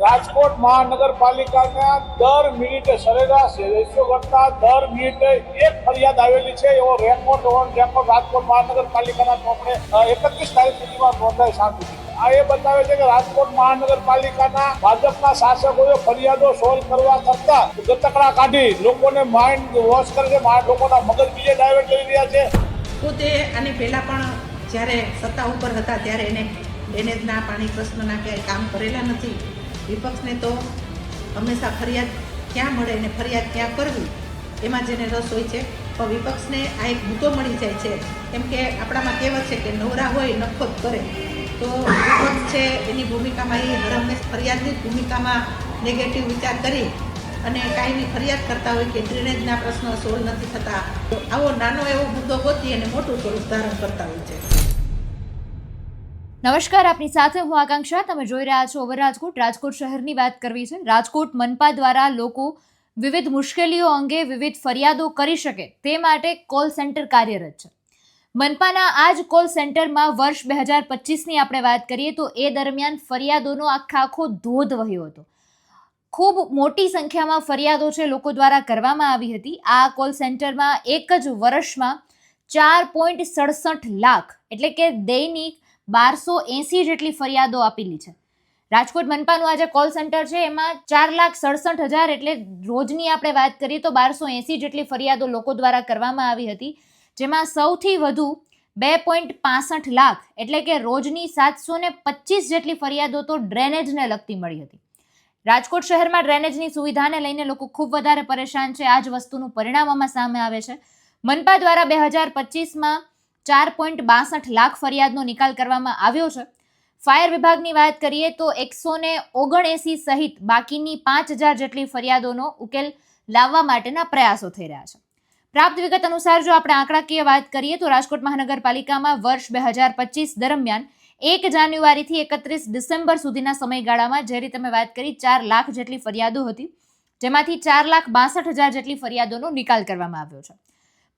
રાજકોટ મહાનગરપાલિકાના દર મિનિટે સરેરાશ રેશિયો કરતા દર મિનિટે એક ફરિયાદ આવેલી છે. એવો રેકોર્ડ ઓન રેકોર્ડ રાજકોટ મહાનગરપાલિકાના ચોપડે એકત્રીસ તારીખ સુધીમાં નોંધાય સાંભળી આ એ બતાવે છે કે રાજકોટ મહાનગરપાલિકાના ભાજપના શાસકોએ ફરિયાદો સોલ્વ કરવા કરતા ગતકડા કાઢી લોકોને માઇન્ડ વોશ કરે છે. લોકોના મગજ બીજે ડાયવર્ટ કરી રહ્યા છે. પોતે આની પહેલાં પણ જ્યારે સત્તા ઉપર હતા ત્યારે એને ડ્રેનેજના પાણી પ્રશ્નના ક્યાંય કામ કરેલા નથી. વિપક્ષને તો હંમેશા ફરિયાદ ક્યાં મળે ને ફરિયાદ ક્યાં કરવી, એમાં જેને રસ હોય છે. પણ વિપક્ષને આ એક મુદ્દો મળી જાય છે. કેમ કે આપણામાં કહેવત છે કે નવરા હોય જ કરે. તો વિપક્ષ છે, એની ભૂમિકામાં એ હર હંમેશ ફરિયાદની ભૂમિકામાં નેગેટિવ વિચાર કરી અને કાંઈની ફરિયાદ કરતા હોય કે ડ્રેનેજના પ્રશ્નો સોલ્વ નથી થતા. તો આવો નાનો એવો મુદ્દો ગોતી અને મોટું સ્વરૂપ ધારણ કરતા હોય છે. નમસ્કાર, આપની સાથે હું આકાંક્ષા. તમે જોઈ રહ્યા છો ઓવર રાજકોટ. રાજકોટ શહેરની વાત કરવી છે. રાજકોટ મનપા દ્વારા લોકો વિવિધ મુશ્કેલીઓ અંગે વિવિધ ફરિયાદો કરી શકે તે માટે કોલ સેન્ટર કાર્યરત છે. મનપાના આ જ કોલ સેન્ટરમાં વર્ષ બે હજાર પચીસની આપણે વાત કરીએ તો એ દરમિયાન ફરિયાદોનો આખા આખો ધોધ વહ્યો હતો. ખૂબ મોટી સંખ્યામાં ફરિયાદો છે લોકો દ્વારા કરવામાં આવી હતી. આ કોલ સેન્ટરમાં એક જ વર્ષમાં ચાર પોઈન્ટ સડસઠ લાખ એટલે કે દૈનિક બારસો એંસી જેટલી ફરિયાદો આપેલી છે. રાજકોટ મનપાનું આ જે કોલ સેન્ટર છે, એમાં ચાર લાખ સડસઠ હજાર એટલે રોજની આપણે વાત કરીએ તો બારસો એંસી જેટલી ફરિયાદો લોકો દ્વારા કરવામાં આવી હતી, જેમાં સૌથી વધુ બે પોઈન્ટ પાસઠ લાખ એટલે કે રોજની સાતસો ને પચીસ જેટલી ફરિયાદો તો ડ્રેનેજને લગતી મળી હતી. રાજકોટ શહેરમાં ડ્રેનેજની સુવિધાને લઈને લોકો ખૂબ વધારે પરેશાન છે, આ જ વસ્તુનું પરિણામ આમાં સામે આવે છે. મનપા દ્વારા બે હજાર પચીસમાં ચાર પોઈન્ટ બાસઠ લાખ ફરિયાદનો નિકાલ કરવામાં આવ્યો છે. ફાયર વિભાગની વાત કરીએ તો એકસો ને ઓગણએંસી સહિત બાકીની પાંચ હજાર જેટલી ફરિયાદોનો ઉકેલ લાવવા માટેના પ્રયાસો થઈ રહ્યા છે. પ્રાપ્ત વિગત અનુસાર જો આપણે આંકડાકીય વાત કરીએ તો રાજકોટ મહાનગરપાલિકામાં વર્ષ બે હજાર પચીસ દરમિયાન એક જાન્યુઆરીથી એકત્રીસ ડિસેમ્બર સુધીના સમયગાળામાં જે રીતે મેં વાત કરી ચાર લાખ જેટલી ફરિયાદો હતી, જેમાંથી ચાર લાખ બાસઠ હજાર જેટલી ફરિયાદોનો નિકાલ કરવામાં આવ્યો છે.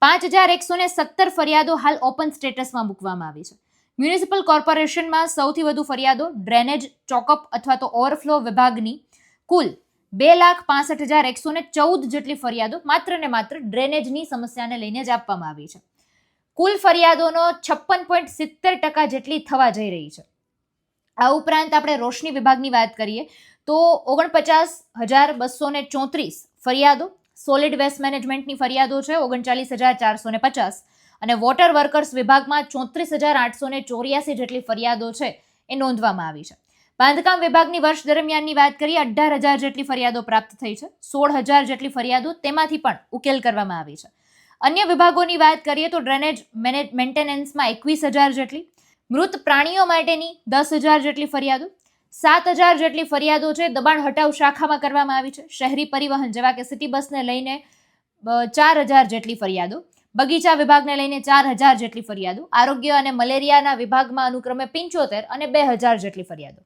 પાંચ હજાર એકસો ને સત્તર ફરિયાદો હાલ ઓપન સ્ટેટસમાં મૂકવામાં આવી છે. મ્યુનિસિપલ કોર્પોરેશનમાં સૌથી વધુ ફરિયાદો ડ્રેનેજ, ચોકઅપ અથવા તો ઓવરફ્લો વિભાગની કુલ બે લાખ પાસઠ હજાર એકસો ને ચૌદ જેટલી ફરિયાદો માત્ર ને માત્ર ડ્રેનેજની સમસ્યાને લઈને જ આપવામાં આવી છે. કુલ ફરિયાદોનો છપ્પન પોઈન્ટ સિત્તેર ટકા જેટલી થવા જઈ રહી છે. આ ઉપરાંત આપણે રોશની વિભાગની વાત કરીએ તો ઓગણપચાસ હજાર બસો ચોત્રીસ ફરિયાદો સોલિડ વેસ્ટ મેનેજમેન્ટની ફરિયાદો છે ઓગણચાલીસ હજાર ચારસો ને પચાસ. અને વોટર વર્કર્સ વિભાગમાં ચોત્રીસ હજાર આઠસો ને ચોર્યાસી જેટલી ફરિયાદો છે એ નોંધવામાં આવી છે. બાંધકામ વિભાગની વર્ષ દરમિયાનની વાત કરીએ, અઢાર હજાર જેટલી ફરિયાદો પ્રાપ્ત થઈ છે. સોળ હજાર જેટલી ફરિયાદો તેમાંથી પણ ઉકેલ કરવામાં આવી છે. અન્ય વિભાગોની વાત કરીએ તો ડ્રેનેજ મેન્ટેનન્સમાં એકવીસ હજાર જેટલી, મૃત પ્રાણીઓ માટેની દસ હજાર જેટલી ફરિયાદો સાત હજાર જેટલી ફરિયાદો છે, દબાણ હટાવ શાખામાં કરવામાં આવી છે. શહેરી પરિવહન, જેવા કે સિટી બસને લઈને ચાર હજાર જેટલી ફરિયાદો. બગીચા વિભાગને લઈને ચાર હજાર જેટલી ફરિયાદો. આરોગ્ય અને મલેરિયાના વિભાગમાં અનુક્રમે પંચોતેર અને બે હજાર જેટલી ફરિયાદો.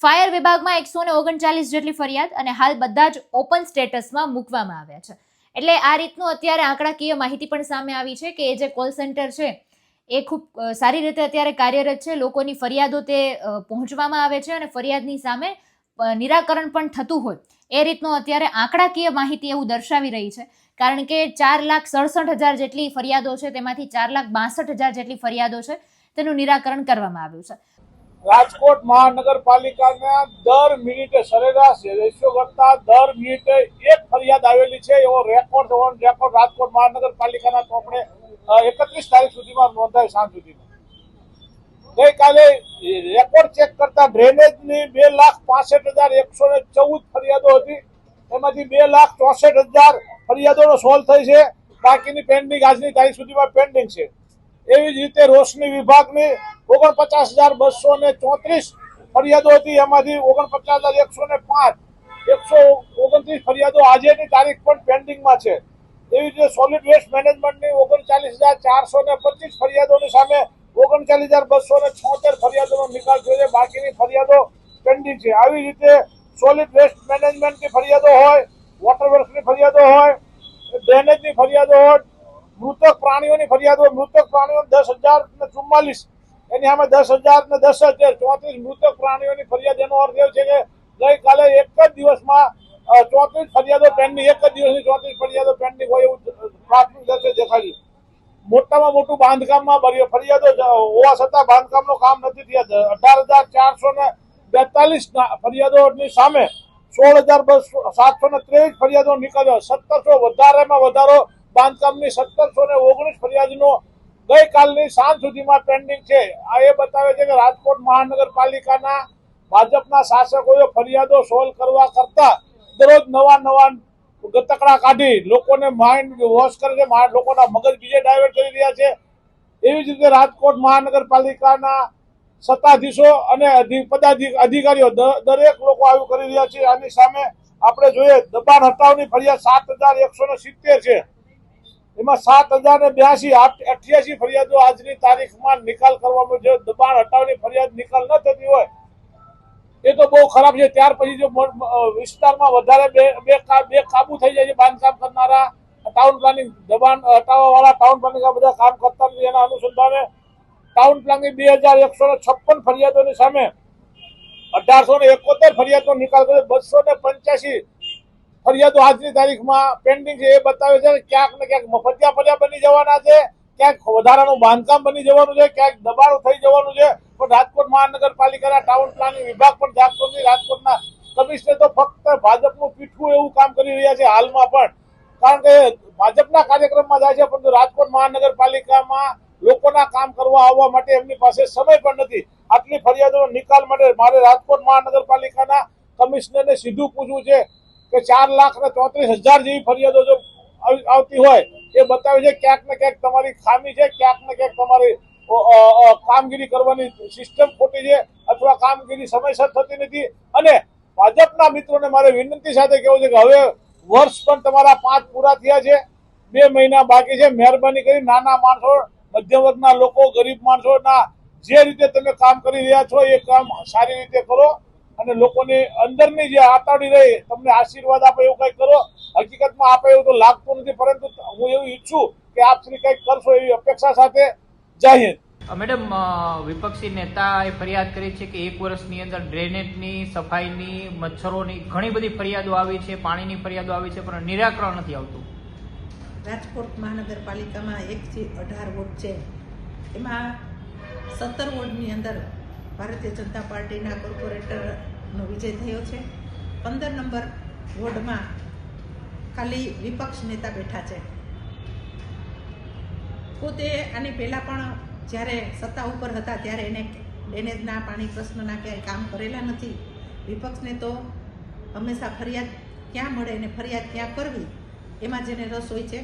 ફાયર વિભાગમાં એકસો ને ઓગણચાલીસ જેટલી ફરિયાદ અને હાલ બધા જ ઓપન સ્ટેટસમાં મૂકવામાં આવ્યા છે. એટલે આ રીતનું અત્યારે આંકડાકીય માહિતી પણ સામે આવી છે કે એ જે કોલ સેન્ટર છે એ ખૂબ સારી રીતે અત્યારે કાર્યરત છે. લોકોની ફરિયાદો તે પહોંચવામાં આવે છે અને ફરિયાદની સામે નિરાકરણ પણ થતું હોય. એ રીતનું અત્યારે આંકડાકીય માહિતી એવું દર્શાવી રહી છે. કારણ કે ચાર લાખ સડસઠ હજાર જેટલી ફરિયાદો છે, તેમાંથી ચાર લાખ બાસઠ હજાર જેટલી ફરિયાદો છે, તેનું નિરાકરણ કરવામાં આવ્યું છે. રાજકોટ મહાનગરપાલિકાના દર મિનિટે સરેરાશ રેશિયો કરતા દર મિનિટે એક ફરિયાદ આવેલી છે. એવો રેકોર્ડ રેકોર્ડ રાજકોટ મહાનગરપાલિકાના ચોપડે એકત્રીસ તારીખ સુધીમાં નોંધાય સાંજ સુધીમાં. ગઈકાલે રેકોર્ડ ચેક કરતા ડ્રેનેજની બે લાખ પાસઠ હજાર એકસો ને ચૌદ ફરિયાદો હતી. એમાંથી બે લાખ ચોસઠ હજાર ફરિયાદોનો સોલ્વ થઈ છે. બાકીની પેન્ડિંગ આજની તારીખ સુધીમાં પેન્ડિંગ છે. એવી જ રીતે રોશની વિભાગની ઓગણપચાસ હજાર બસો ને ચોત્રીસ ફરિયાદો હતી. એમાંથી ઓગણપચાસ હજાર એકસો ને પાંચ, એકસો ઓગણત્રીસ ફરિયાદો આજેની તારીખ પણ પેન્ડિંગમાં છે. એવી રીતે સોલિડ વેસ્ટ મેનેજમેન્ટની ઓગણચાલીસ હજાર ચારસો ને પચીસ ફરિયાદોની સામે ઓગણચાલીસ હજાર બસો ને છોતેર ફરિયાદોનો નિકાલ થયો છે. બાકીની ફરિયાદો પેન્ડિંગ છે. આવી રીતે સોલિડ વેસ્ટ મેનેજમેન્ટની ફરિયાદો હોય વોટર વર્ક્સની ફરિયાદો હોય ડ્રેનેજની ફરિયાદો હોય, મૃતક પ્રાણીઓની ફરિયાદો મૃતક પ્રાણીઓ દસ હજાર ને ચુમ્માલીસ, એની સામે દસ હજાર ને દસ હજાર ચોત્રીસ મૃતક પ્રાણીઓની ફરિયાદ એનો અર્થ એવો છે કે ગઈકાલે બાંધકામમાં ચોત્રીસ ફરિયાદો પેન્ડિંગ એક જ દિવસની ચોત્રીસ ફરિયાદો પેન્ડિંગ હોય એવું પ્રાથમિક દર્શે દેખાડ્યું. મોટામાં મોટું બાંધકામમાં ફરિયાદો હોવા છતાં બાંધકામનું કામ નથી થયા. અઢાર હજાર ચારસો ને બેતાલીસ ફરિયાદોની સામે સોળ હજાર સાતસો ને ત્રેવીસ ફરિયાદો નીકળ્યો. સત્તરસો વધારેમાં વધારો બાંધકામની સત્તરસો ને ઓગણીસ ફરિયાદનો ગઈકાલની સાંજ સુધીમાં પેન્ડિંગ છે. આ એ બતાવે છે કે રાજકોટ મહાનગરપાલિકાના ભાજપના શાસકોએ ફરિયાદો સોલ્વ કરવા કરતાં દરરોજ નવા નવા ગતકડા કાઢી લોકોને માઇન્ડ વોશ કરીને લોકોના મગજ બીજે ડાયવર્ટ કરી રહ્યા છે. એવી જ રીતે રાજકોટ મહાનગરપાલિકાના સત્તાધીશો અને અધિકારીઓ દરેક લોકો આવું કરી રહ્યા છે. આની સામે આપણે જોઈએ દબાણ હટાવની ફરિયાદ સાત હજાર એકસો સિત્તેર છે. એમાં સાત હજાર ને બ્યાસી અઠ્યાસી ફરિયાદો આજની તારીખમાં નિકાલ કરવામાં જે દબાણ હટાવની ફરિયાદ નિકાલ ન થતી હોય એ તો બહુ ખરાબ છે. ત્યાર પછી જો વિસ્તારમાં વધારે બે બે કાબુ થઈ જાય છે બાંધકામ કરનારા. ટાઉન પ્લાનિંગ દબાણ હટાવવા વાળા ટાઉન પ્લાનિંગ બધા કામ કરતા નથી. એના અનુસંધાને ટાઉન પ્લાનિંગ બે હજાર એકસો ને છપ્પન ફરિયાદોની સામે અઢારસો ને એકોતેર ફરિયાદનો નિકાલ કર્યો. બસો ને પંચ્યાસી ફરિયાદો આજની તારીખમાં પેન્ડિંગ છે. એ બતાવે છે ક્યાંક ને ક્યાંક મફતિયા ફરિયાદ બની જવાના છે. ક્યાંક વધારાનું બાંધકામ બની જવાનું છે, ક્યાંક દબાણો થઈ જવાનું છે. પણ રાજકોટ મહાનગરપાલિકાના ટાઉન પ્લાનિંગ વિભાગ પણ રાજકોટની રાજકોટના કમિશનર તો ફક્ત ભાજપનું પીઠું એવું કામ કરી રહ્યા છે હાલમાં પણ. કારણ કે ભાજપના કાર્યક્રમમાં જાય છે, પરંતુ રાજકોટ મહાનગરપાલિકામાં લોકોના કામ કરવા આવવા માટે એમની પાસે સમય પણ નથી. આટલી ફરિયાદોનો નિકાલ માટે મારે રાજકોટ મહાનગરપાલિકાના કમિશનરને સીધું પૂછવું છે કે ચાર લાખ ને ચોત્રીસ હજાર જેવી ફરિયાદો જો આવતી હોય એ બતાવે છે ક્યાંક ને ક્યાંક તમારી ખામી છે, ક્યાંક ને ક્યાંક તમારી કામગીરી કરવાની સિસ્ટમ ખોટી છે અથવા કામગીરી સમયસર થતી નથી. અને ભાજપના મિત્રોને મારે વિનંતી સાથે કહેવું છે કે હવે વર્ષ પણ તમારા પાંચ પૂરા થયા છે, બે મહિના બાકી છે, મહેરબાની કરી નાના માણસો, મધ્યમ વર્ગના લોકો, ગરીબ માણસોના જે રીતે તમે કામ કરી રહ્યા છો એ કામ સારી રીતે કરો. અને લોકોને અંદરની જે આતાડી રહી તમને આશીર્વાદ આપે એવું કંઈ કરો? હકીકતમાં આપે એવું તો લાગતું નથી પરંતુ હું એવું ઈચ્છું કે આપ શ્રી કંઈક કરશો એવી અપેક્ષા સાથે. જય હિન્દ. મેડમ વિપક્ષી નેતાએ ફરિયાદ કરી છે કે એક વર્ષની અંદર ડ્રેનેજની સફાઈની મચ્છરોની ઘણી બધી ફરિયાદો આવી છે પાણીની ફરિયાદો આવી છે પણ નિરાકરણ નથી આવતું. રાજકોટ મહાનગરપાલિકામાં એકથી અઢાર વોર્ડ છે. એમાં સત્તર વોર્ડની અંદર ભારતીય જનતા પાર્ટીના કોર્પોરેટરનો વિજય થયો છે. પંદર નંબર વોર્ડમાં ખાલી વિપક્ષ નેતા બેઠા છે. પોતે આની પહેલાં પણ જ્યારે સત્તા ઉપર હતા ત્યારે એને ડેનેજના પાણી પ્રશ્નના ક્યાંય કામ કરેલા નથી. વિપક્ષને તો હંમેશા ફરિયાદ ક્યાં મળે અને ફરિયાદ ક્યાં કરવી, એમાં જેને રસ હોય છે.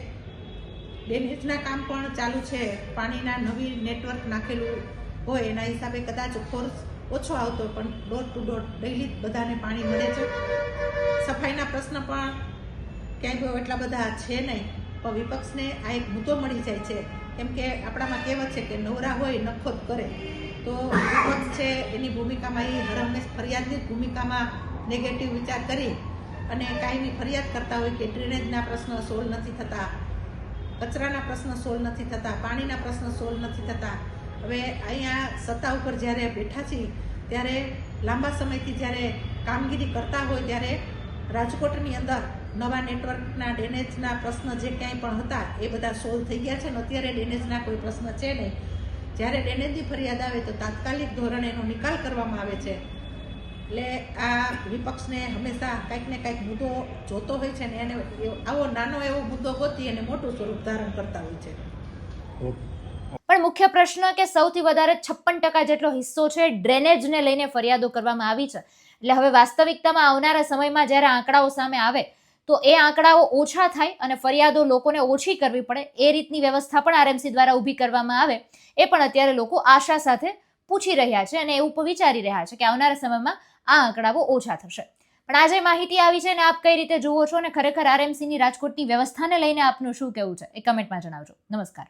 ડેનેજના કામ પણ ચાલુ છે. પાણીના નવી નેટવર્ક નાખેલું હોય એના હિસાબે કદાચ ફોર્સ ઓછો આવતો પણ ડોર ટુ ડોર ડેઈલી બધાને પાણી મળે છે. સફાઈના પ્રશ્ન પણ ક્યાંય એટલા બધા છે નહીં, પણ વિપક્ષને આ એક મુદ્દો મળી જાય છે. કેમ કે આપણામાં કહેવત છે કે નવરા હોય નખો કરે. તો વિપક્ષ છે એની ભૂમિકામાં એ હર હંમેશ ફરિયાદની ભૂમિકામાં નેગેટિવ વિચાર કરી અને કાયમી ફરિયાદ કરતા હોય કે ડ્રેનેજના પ્રશ્નો સોલ્વ નથી થતા, કચરાના પ્રશ્ન સોલ્વ નથી થતા, પાણીના પ્રશ્ન સોલ્વ નથી થતા હવે અહીંયા સત્તા ઉપર જ્યારે બેઠા છીએ, ત્યારે લાંબા સમયથી જ્યારે કામગીરી કરતા હોય, ત્યારે રાજકોટની અંદર નવા નેટવર્કના ડેનેજના પ્રશ્ન જે ક્યાંય પણ હતા, એ બધા સોલ્વ થઈ ગયા છે ને અત્યારે ડેનેજના કોઈ પ્રશ્ન છે નહીં. જ્યારે ડેનેજની ફરિયાદ આવે તો તાત્કાલિક ધોરણે એનો નિકાલ કરવામાં આવે છે. એટલે આ વિપક્ષને હંમેશા કંઈક ને કંઈક મુદ્દો જોતો હોય છે ને એને આવો નાનો એવો મુદ્દો ગોતી અને મોટું સ્વરૂપ ધારણ કરતા હોય છે. પણ મુખ્ય પ્રશ્ન કે સૌથી વધારે છપ્પન ટકા જેટલો હિસ્સો છે ડ્રેનેજને લઈને ફરિયાદો કરવામાં આવી છે. એટલે હવે વાસ્તવિકતામાં આવનારા સમયમાં જ્યારે આંકડાઓ સામે આવે, તો એ આંકડાઓ ઓછા થાય અને ફરિયાદો લોકોને ઓછી કરવી પડે, એ રીતની વ્યવસ્થા પણ આરએમસી દ્વારા ઊભી કરવામાં આવે, એ પણ અત્યારે લોકો આશા સાથે પૂછી રહ્યા છે અને એવું પણ વિચારી રહ્યા છે કે આવનારા સમયમાં આ આંકડાઓ ઓછા થશે. પણ આજે માહિતી આવી છે ને આપ કઈ રીતે જુઓ છો અને ખરેખર આરએમસીની રાજકોટની વ્યવસ્થાને લઈને આપનું શું કહેવું છે, એ કમેન્ટમાં જણાવજો. નમસ્કાર.